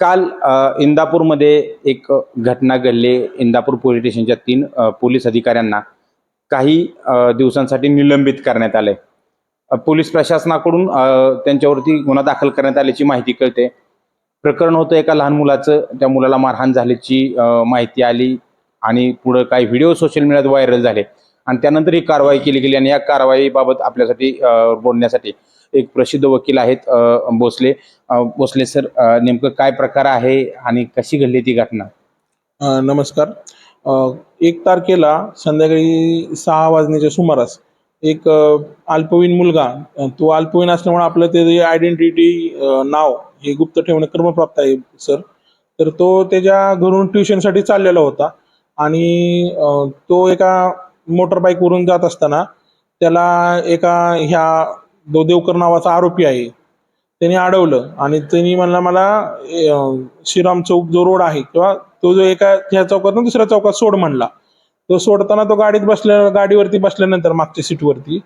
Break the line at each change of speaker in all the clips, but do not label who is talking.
काल इंदापूरमध्ये एक घटना घडली. इंदापूर पोलीस स्टेशनच्या तीन पोलीस अधिकाऱ्यांना काही दिवसांसाठी निलंबित करण्यात आले पोलीस प्रशासनाकडून त्यांच्यावरती गुन्हा दाखल करण्यात आल्याची माहिती कळते. प्रकरण होतं एका लहान मुलाचं. त्या मुलाला मारहाण झाल्याची माहिती आली आणि पुढं काही व्हिडिओ सोशल मीडियात व्हायरल झाले. आणि त्यानंतर ही कारवाई केली गेली आणि या कारवाईबाबत आपल्यासाठी बोलण्यासाठी एक प्रसिद्ध वकील आहेत भोसले. भोसले सर नेमकं काय प्रकार आहे आणि कशी घडली ती घटना?
नमस्कार. एक तारखेला संध्याकाळी सहा वाजण्याच्या सुमारास एक अल्पवयीन मुलगा तो अल्पवयीन असल्यामुळे आपलं ते आयडेंटिटी नाव हे गुप्त ठेवणं क्रमप्राप्त आहे सर. तर तो त्याच्या घरून ट्युशनसाठी चाललेला होता आणि तो एका मोटर बाईकवरून जात असताना त्याला एका ह्या दो देवकर नावाचा आरोपी आहे. त्यांनी अडवलं आणि त्यांनी म्हणला मला श्रीराम चौक जो रोड आहे किंवा तो जो एका ह्या चौकात दुसऱ्या चौकात सोड म्हणला. तो सोडताना तो गाडीत बसल्या गाडीवरती बसल्यानंतर मागच्या सीटवरती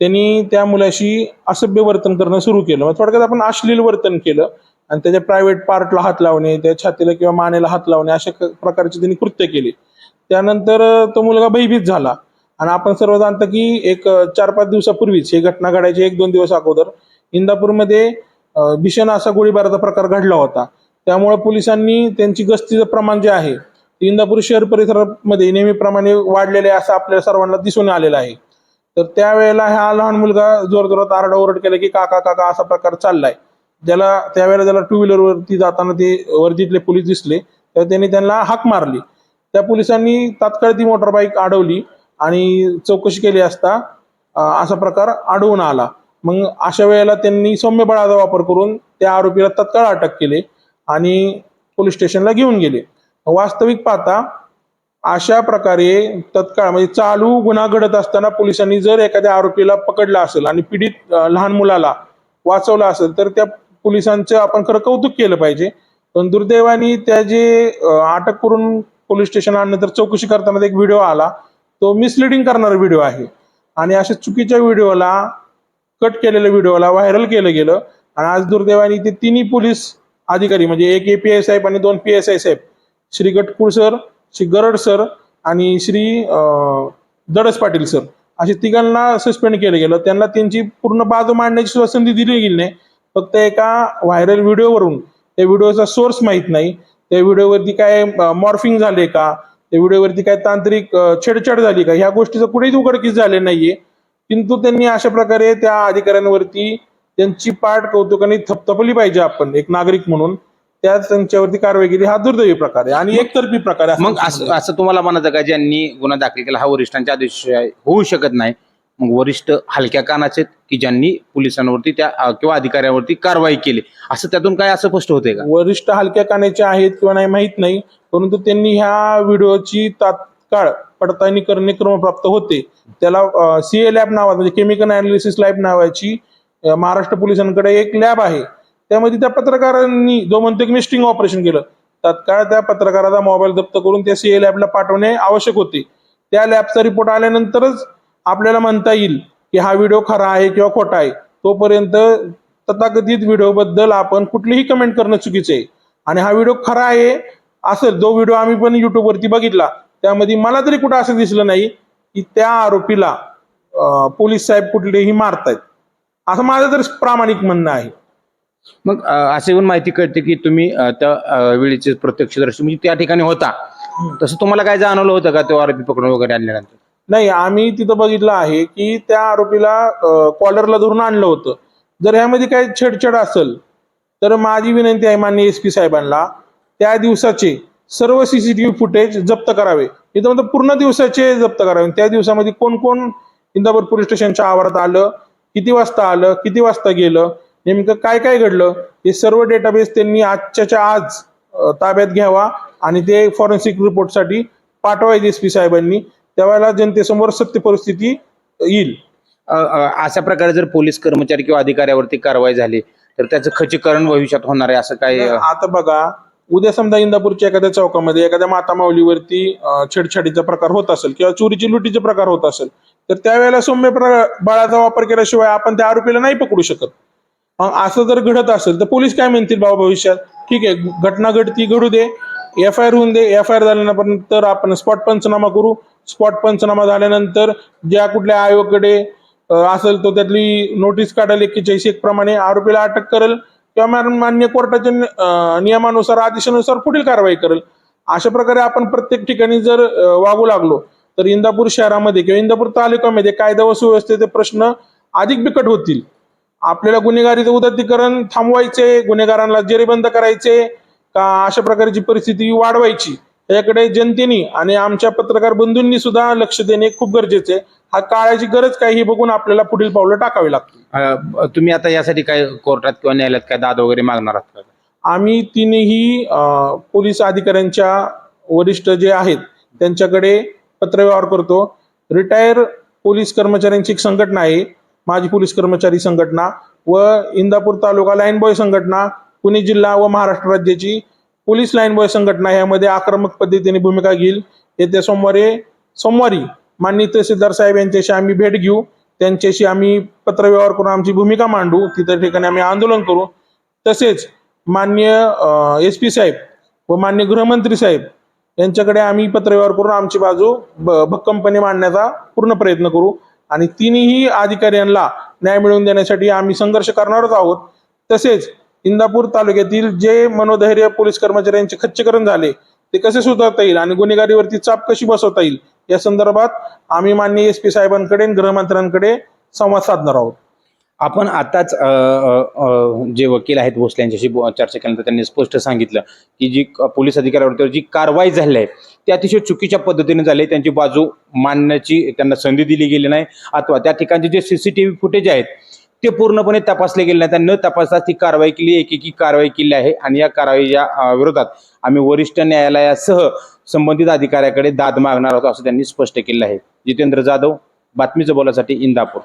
त्यांनी त्या मुलाशी असभ्य वर्तन करणं सुरू केलं. मग थोडक्यात आपण अश्लील वर्तन केलं आणि त्याच्या प्रायव्हेट पार्टला हात लावणे त्या छातीला किंवा मानेला हात लावणे अशा प्रकारचे त्यांनी कृत्य केले. त्यानंतर तो मुलगा भयभीत झाला. आणि आपण सर्व जाणतं की एक चार पाच दिवसापूर्वीच ही घटना घडायची एक दोन दिवस अगोदर. इंदापूरमध्ये भीषण असा गोळीबाराचा प्रकार घडला होता. त्यामुळे पोलिसांनी त्यांची गस्तीचं प्रमाण जे आहे ते इंदापूर शहर परिसरामध्ये नेहमीप्रमाणे वाढलेले आहे असं आपल्या सर्वांना दिसून आलेलं आहे. तर त्यावेळेला हा लहान मुलगा जोरजोरात आरडाओरड केला की काका काका असा प्रकार चाललाय. ज्याला त्यावेळेला त्याला टू व्हीलरवरती जाताना ते वर्दीतले पोलीस दिसले तर त्यांनी त्यांना हाक मारली. त्या पोलिसांनी तात्काळ ती मोटरबाईक अडवली. आणि चौकशी केली असता असा प्रकार आढळून आला. मग अशा वेळेला त्यांनी सौम्य बळाचा वापर करून त्या आरोपीला तत्काळ अटक केली आणि पोलीस स्टेशनला घेऊन गेले. वास्तविक पाहता अशा प्रकारे तत्काळ म्हणजे चालू गुन्हा घडत असताना पोलिसांनी जर एखाद्या आरोपीला पकडला असेल आणि पीडित लहान मुलाला वाचवलं असेल तर त्या पोलिसांचं आपण खरं कौतुक केलं पाहिजे. पण दुर्दैवाने त्या जे अटक करून पोलीस स्टेशन आणलं तर चौकशी करताना एक व्हिडिओ आला. तो मिसलिडिंग करणारा व्हिडिओ आहे. आणि अशा चुकीच्या व्हिडिओला कट केलेल्या व्हिडिओला व्हायरल केलं गेलं. आणि आज दुर्दैवाने ते तिन्ही पोलीस अधिकारी म्हणजे एक ए पी आय साहेब आणि दोन पी एस आय साहेब श्री गटकुळ सर श्री गरड सर आणि श्री दडस पाटील सर असे तिघांना सस्पेंड केलं गेलं. त्यांना त्यांची पूर्ण बाजू मांडण्याची सुद्धा संधी दिली गेली नाही. फक्त एका व्हायरल व्हिडिओवरून त्या व्हिडिओचा सोर्स माहीत नाही. त्या व्हिडिओवरती काय मॉर्फिंग झाले का? त्या व्हिडिओवरती काय तांत्रिक छेडछाड झाली का? ह्या गोष्टीचं कुठेही उघडकीस झाले नाहीये. किंतु त्यांनी अशा प्रकारे त्या अधिकाऱ्यांवरती त्यांची पाठ कौतुकाने थपथपली पाहिजे आपण एक नागरिक म्हणून. त्या त्यांच्यावरती कारवाई केली हा दुर्दैवी प्रकार आहे. आणि एकतर्फी प्रकार आहे
मग असं असं तुम्हाला म्हणायचं का ज्यांनी गुन्हा दाखल केला हा वरिष्ठांच्या आदेश होऊ शकत नाही. मग वरिष्ठ हलक्या कानाचे की ज्यांनी पोलिसांवरती त्या किंवा अधिकाऱ्यांवरती कारवाई केली? असं त्यातून काय असं स्पष्ट होते का?
वरिष्ठ हलक्या कानाचे आहेत किंवा नाही माहीत नाही. परंतु त्यांनी ह्या व्हिडिओची तात्काळ पडताळणी करणे क्रमप्राप्त होते. त्याला सीए लॅब नावाचं म्हणजे केमिकल अनालिसिस लॅब नावाची महाराष्ट्र पोलिसांकडे एक लॅब आहे. त्यामध्ये त्या पत्रकारांनी जो म्हणतो की मी स्टिंग ऑपरेशन केलं तत्काळ त्या पत्रकाराचा मोबाईल जप्त करून त्या सीए लॅबला पाठवणे आवश्यक होते. त्या लॅबचा रिपोर्ट आल्यानंतरच आपल्याला म्हणता येईल की हा व्हिडिओ खरा आहे किंवा खोटा आहे. तोपर्यंत तथाकथित व्हिडिओ बद्दल आपण कुठलीही कमेंट करणं चुकीचं आहे. आणि हा व्हिडिओ खरा आहे असेल जो व्हिडिओ आम्ही पण YouTube वरती बघितला त्यामध्ये मला तरी कुठं असं दिसलं नाही की त्या आरोपीला पोलीस साहेब कुठलेही मारतायत. असं माझं तर प्रामाणिक म्हणणं आहे.
मग अ, अशी पण माहिती कळते की तुम्ही त्या वेळेचे प्रत्यक्षदर्शी म्हणजे त्या ठिकाणी होता. तसं तुम्हाला काय जाणवलं होतं का तो आरोपी पकडून वगैरे आणल्यानंतर?
नाही आम्ही तिथं बघितलं आहे की त्या आरोपीला कॉलरला धरून आणलं होतं. जर ह्यामध्ये काही छेडछाड असेल तर माझी विनंती आहे माननीय एस पी साहेबांना त्या दिवसाचे सर्व सीसीटीव्ही फुटेज जप्त करावे. इथं म्हणतो पूर्ण दिवसाचे जप्त करावे. त्या दिवसामध्ये कोण कोण इंदापूर पोलीस स्टेशनच्या आवारात आलं किती वाजता आलं किती वाजता गेलं नेमकं काय काय घडलं हे सर्व डेटाबेस त्यांनी आजच्याच्या आज ताब्यात घ्यावा आणि ते फॉरेन्सिक रिपोर्टसाठी पाठवायचे एस पी साहेबांनी. त्यावेळेला जनतेसमोर सत्य परिस्थिती येईल.
अशा प्रकारे जर पोलीस कर्मचारी किंवा अधिकाऱ्यावरती कारवाई झाली तर त्याचं खच्चीकरण भविष्यात होणार आहे असं काय
आता बघा उद्या समजा इंदापूरच्या एखाद्या चौकामध्ये एखाद्या माता माऊलीवरती छेडछाडीचा प्रकार होत असेल किंवा चोरीची लुटीचे प्रकार होत असेल तर त्यावेळेला सौम्य प्र- बळाचा वापर केल्याशिवाय आपण त्या आरोपीला नाही पकडू शकत. मग असं जर घडत असेल तर पोलीस काय म्हणतील बाबा भविष्यात? ठीक आहे घटना घडती घडू दे. एफ आय आर होऊन दे. एफ आय आर झाल्यानंतर आपण स्पॉट पंचनामा करू. स्पॉट पंचनामा झाल्यानंतर ज्या कुठल्या आयोगाकडे असेल तो त्यातली नोटीस काढेल एक्केचाळीस एक प्रमाणे आरोपीला अटक करेल. किंवा मान्य कोर्टाच्या नियमानुसार आदेशानुसार पुढील कारवाई करेल. अशा प्रकारे आपण प्रत्येक ठिकाणी जर वागू लागलो तर इंदापूर शहरामध्ये किंवा इंदापूर तालुक्यामध्ये कायदा व सुव्यवस्थेचे प्रश्न अधिक बिकट होतील. आपल्याला गुन्हेगारीचं उदात्तीकरण थांबवायचे गुन्हेगारांना जेरीबंद करायचे का अशा प्रकारची परिस्थिती वाढवायची? याकडे जनतेने आणि आमच्या पत्रकार बंधूंनी सुद्धा लक्ष देणे खूप गरजेचे आहे. हा काळाची गरज काय हे बघून आपल्याला पुढील पावलं टाकावी लागतील.
अ, तुम्ही आता यासाठी काय कोर्टात किंवा न्यायालयात काय दाद वगैरे मागणार आहात का?
आम्ही तिन्ही अ, पोलीस अधिकाऱ्यांच्या वरिष्ठ जे आहेत त्यांच्याकडे पत्रव्यवहार करतो. रिटायर पोलीस कर्मचाऱ्यांची एक संघटना आहे माजी पोलीस कर्मचारी संघटना व इंदापूर तालुका लाईन बॉय संघटना पुणे जिल्हा व महाराष्ट्र राज्याची पोलीस लाईन बॉय संघटना यामध्ये आक्रमक पद्धतीने भूमिका घेईल. येत्या सोमवारी सोमवारी माननीय तहसीलदार साहेब यांच्याशी आम्ही भेट घेऊ. त्यांच्याशी आम्ही पत्रव्यवहार करून आमची भूमिका मांडू. तिथे ठिकाणी आम्ही आंदोलन करू. तसेच मान्य एस पी साहेब व मान्य गृहमंत्री साहेब यांच्याकडे आम्ही पत्रव्यवहार करून आमची बाजू भक्कमपणे मांडण्याचा पूर्ण प्रयत्न करू. आणि तिन्ही अधिकाऱ्यांना न्याय मिळवून देण्यासाठी आम्ही संघर्ष करणारच आहोत. तसेच इंदापूर तालुक्यातील जे मनोधैर्य पोलीस कर्मचाऱ्यांचे खच्चीकरण झाले ते कसे सुधारता येईल आणि गुन्हेगारीवरती चाप कशी बसवता येईल? या संदर्भात आम्ही माननीय एस पी साहेबांकडे गृहमंत्र्यांकडे संवाद साधणार आहोत.
आपण आताच जे वकील आहेत भोसले यांच्याशी चर्चा केल्यानंतर त्यांनी स्पष्ट सांगितलं की जी पोलीस अधिकाऱ्यावर जी कारवाई झाली आहे ती अतिशय चुकीच्या पद्धतीने झाली त्यांची बाजू मांडण्याची त्यांना संधी दिली गेली नाही. अथवा त्या ठिकाणचे जे सीसीटीव्ही फुटेज आहेत ते पूर्णपणे तपासले गेले नाही न तपासता ती कारवाई केली एकेकी कारवाई केली आहे आणि या कारवाईच्या विरोधात आम्ही वरिष्ठ न्यायालयासह संबंधित अधिकाऱ्याकडे दाद मागणार आहोत असं त्यांनी स्पष्ट केलं आहे. जितेंद्र जाधव बातमीचं बोलासाठी इंदापूर.